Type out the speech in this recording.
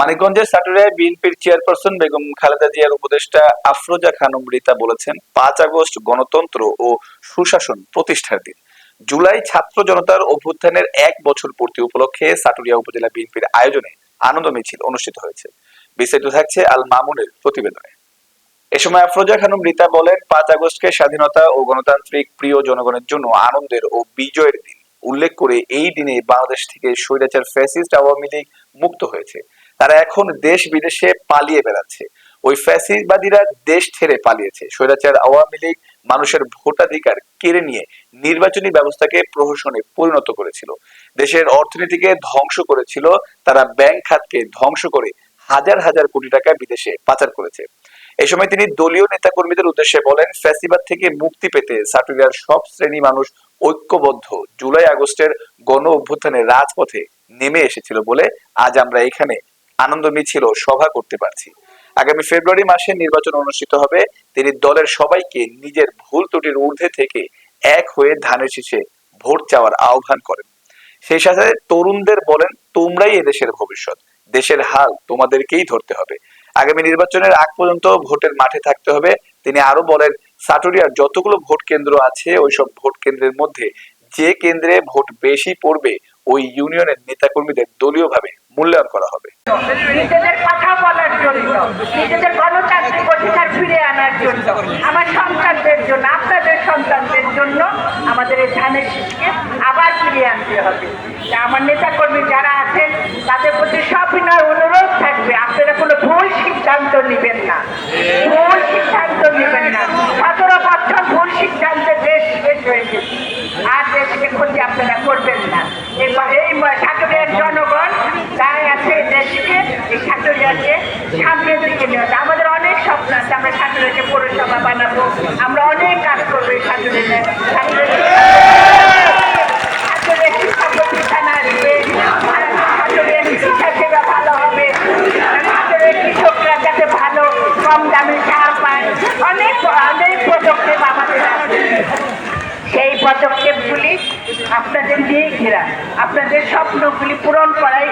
মানিকগঞ্জের সাটুরিয়ায় বিএনপির চেয়ারপারসন বেগম খালেদা জিয়ার উপদেষ্টা আফরোজা খানম রীতা বলেছেন, পাঁচ আগস্ট গণতন্ত্র ও সুশাসন প্রতিষ্ঠার দিন। জুলাই ছাত্র জনতার অভ্যুত্থানের এক বছর পূর্তি উপলক্ষে সাটুরিয়া উপজেলা বিএনপির আয়োজনে আনন্দ মিছিল অনুষ্ঠিত হয়েছে। বিস্তারিত থাকছে আল মামুনের প্রতিবেদনে। এ সময় আফরোজা খানম রীতা বলেন, পাঁচ আগস্টকে স্বাধীনতা ও গণতান্ত্রিক প্রিয় জনগণের জন্য আনন্দের ও বিজয়ের দিন। উল্লেখ করে এই দিনে বাংলাদেশ থেকে স্বৈরাচার, ফ্যাসিস্ট, আওয়ামী লীগ মুক্ত হয়েছে। তারা এখন দেশ বিদেশে পালিয়ে বেড়াচ্ছে। ওই ফ্যাসিবাদীরা দেশ ছেড়ে পালিয়েছে। স্বৈরাচার আওয়ামী লীগ মানুষের ভোটাধিকার কেড়ে নিয়ে নির্বাচনী ব্যবস্থাকে প্রহসনে পরিণত করেছিল। দেশের অর্থনীতিকে ধ্বংস করেছিল। তারা ব্যাংক খাতকে ধ্বংস করে হাজার হাজার কোটি টাকা বিদেশে পাচার করেছে। এ সময় তিনি দলীয় নেতাকর্মীদের উদ্দেশ্যে বলেন, ফ্যাসিবাদ থেকে মুক্তি পেতে সাটুরিয়ার সব শ্রেণি মানুষ ঐক্যবদ্ধ। জুলাই আগস্টের গণ অভ্যুত্থানের রাজপথে নেমে এসেছিল বলে আজ আমরা এখানে আনন্দ মিছিল ও সভা করতে পারছি। আগামী ফেব্রুয়ারি মাসে নির্বাচন অনুষ্ঠিত হবে। তিনি দলের সবাইকে নিজের ভুল ত্রুটির ঊর্ধ্বে থেকে এক হয়ে ধানের শীষে ভোট চাওয়ার আহ্বান করেন। সেই সাথে তরুণদের বলেন, তোমরাই এদেশের ভবিষ্যৎ। দেশের হাল তোমাদেরকেই ধরতে হবে। আগামী নির্বাচনের আগ পর্যন্ত ভোটের মাঠে থাকতে হবে। তিনি আরও বলেন, সাটুরিয়ার যতগুলো ভোট কেন্দ্র আছে, ওইসব ভোট কেন্দ্রের মধ্যে যে কেন্দ্রে ভোট বেশি পড়বে, ওই ইউনিয়নের নেতাকর্মীদের দলীয়ভাবে মূল্যায়ন করা হবে নিজেদের কথা বলার জন্য নিজেদের গণতান্ত্রিক অধিকার ফিরে আনার জন্য আমার সন্তানদের জন্য আপনাদের সন্তানদের জন্য আমাদের এই ধানের শীষকে আবার ফিরিয়ে আনতে হবে। আমার নেতাকর্মী যারা আছেন, তাদের প্রতি সবিনয় অনুরোধ থাকবে। আপনারা কোনো ভুল সিদ্ধান্ত নেবেন না। ভুল সিদ্ধান্ত নেবেন না। সতেরো বছর ভুল সিদ্ধান্তে দেশ শেষ হয়ে গেছে। আর দেশকে ক্ষতি আপনারা করবেন না। এই ঠাকুরের জনগণ দাঁড়ায় আছে দেশকে, এই ঠাকুরিয়াকে সামনের দিকে নিয়ে আমাদের অনেক স্বপ্ন আছে, আমরা ঠাকুরকে পৌরসভা বানাবো। আমরা অনেক কাজ করব এই পদক্ষেপগুলি আপনাদের দিয়েই ঘেরা। আপনাদের স্বপ্নগুলি পূরণ করাই